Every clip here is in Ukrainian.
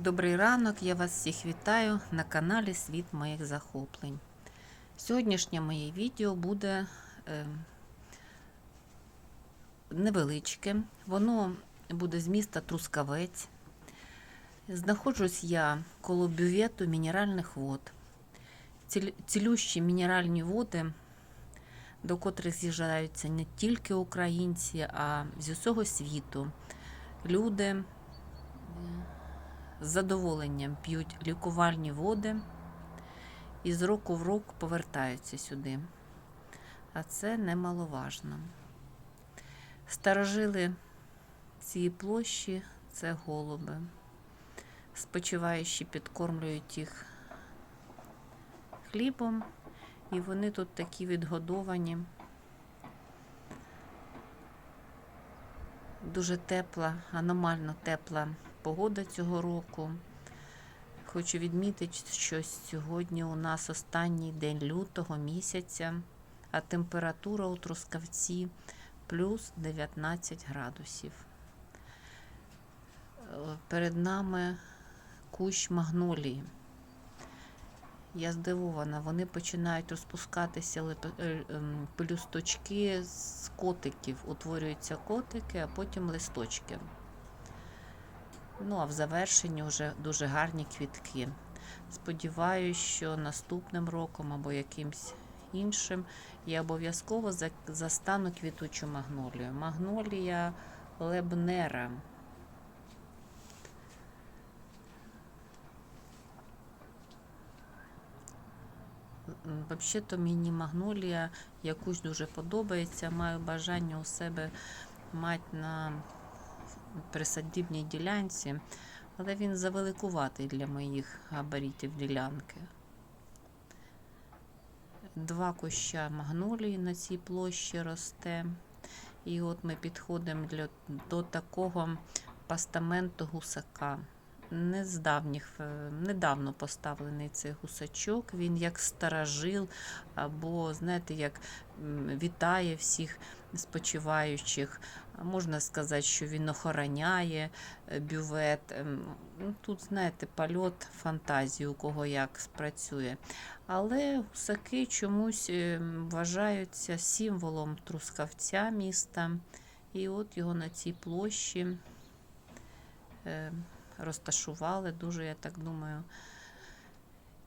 Добрий ранок, я вас всіх вітаю на каналі Світ моїх захоплень. Сьогоднішнє моє відео буде е, невеличке, воно буде з міста Трускавець. Знаходжусь я коло бювету мінеральних вод. Цілющі мінеральні води, до котрих з'їжджаються не тільки українці, а з усього світу. Люди з задоволенням п'ють лікувальні води і з року в рок повертаються сюди. А це немаловажно. Старожили цієї площі це голуби. Спочиваючі підкормлюють їх хлібом, і вони тут такі відгодовані. Дуже тепла, аномально тепла погода цього року. Хочу відмітити, що сьогодні у нас останній день лютого місяця, а температура у Трускавці плюс 19 градусів. Перед нами кущ магнолії. Я здивована, вони починають розпускатися е, ем, пелюсточки з котиків. Утворюються котики, а потім листочки. Ну, а в завершенні вже дуже гарні квітки. Сподіваюсь, що наступним роком або якимсь іншим я обов'язково застану квітучу магнолію. Магнолія лебнера. Взагалі-то мені магнолія якусь дуже подобається. Маю бажання у себе мати на присадибній ділянці, але він завеликуватий для моїх габаритів ділянки. Два куща магнолії на цій площі росте. І от ми підходимо для, до такого постаменту гусака. Не з давніх, е, недавно поставлений цей гусачок. Він як старожил, або, знаєте, як вітає всіх спочиваючих. Можна сказати, що він охороняє е, бювет. Ем, ну, Тут, знаєте, польот фантазії, у кого як спрацює. Але гусаки чомусь е, вважаються символом трускавця міста. І от його на цій площі розташували. Дуже, я так думаю,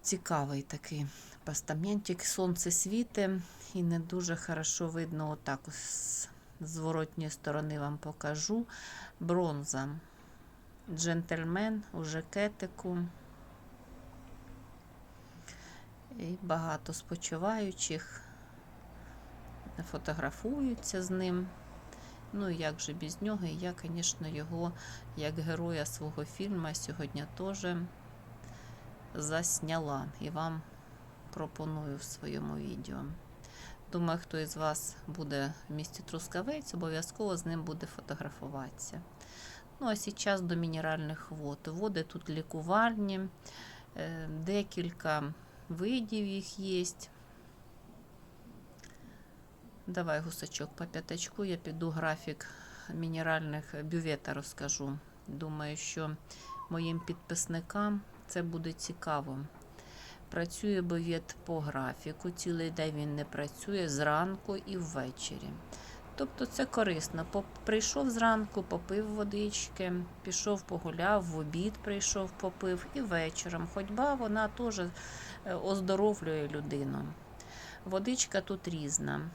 цікавий такий постаментик. Сонце світе і не дуже хорошо видно отак з зворотньої сторони вам покажу. Бронза. Джентльмен у жакетику. І багато спочиваючих фотографуються з ним. Ну, і як же без нього? І я, звісно, його як героя свого фільму сьогодні теж засняла і вам пропоную в своєму відео. Думаю, хто із вас буде в місті Трускавець, обов'язково з ним буде фотографуватися. Ну, а зараз до мінеральних вод. Води тут лікувальні, е, декілька видів їх є. Давай, гусачок, по п'ятачку я піду графік мінеральних бювета розкажу. Думаю, що моїм підписникам це буде цікаво. Працює бювет по графіку, цілий день він не працює зранку і ввечері. Тобто це корисно. Прийшов зранку, попив водички, пішов погуляв, в обід прийшов, попив і вечором. Ходьба вона теж е, оздоровлює людину. Водичка тут різна.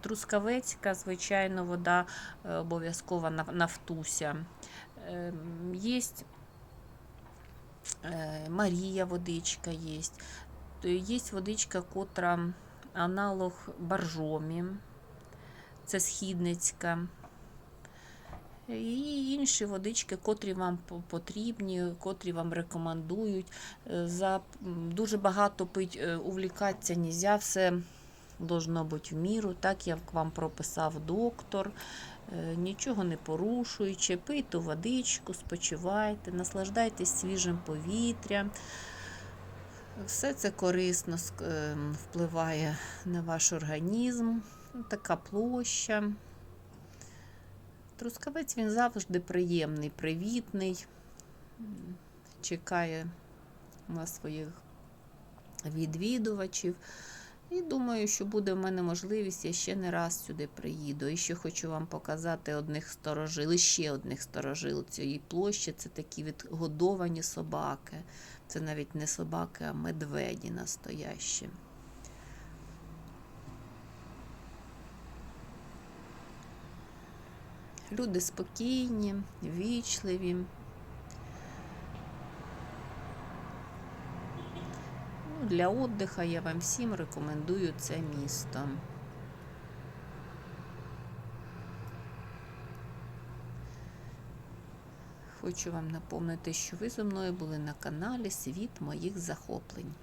Трускавецька, звичайно, вода е, обов'язкова на- нафтуся. Є е, Марія водичка є. Є водичка, котра аналог боржомі. Це східницька. І інші водички, котрі вам потрібні, котрі вам рекомендують. Е, За дуже багато пить, увлікатися нельзя, все должно бути в міру. Так як вам прописав доктор. Е, Нічого не порушуючи, пийте водичку, спочивайте, наслаждайтесь свіжим повітрям. Все це корисно ем, впливає на ваш організм. Ну, Така площа. Трускавець він завжди приємний, привітний. Чекає на своїх відвідувачів. І думаю, що буде в мене можливість, я ще не раз сюди приїду. І ще хочу вам показати одних сторожил, ще одних сторожил цієї площі. Це такі відгодовані собаки. Це навіть не собаки, а медведі настоящі. Люди спокійні, вічливі. Для отдиха я вам всім рекомендую це місто. Хочу вам напомнити, що ви зі мною були на каналі Світ моїх захоплень.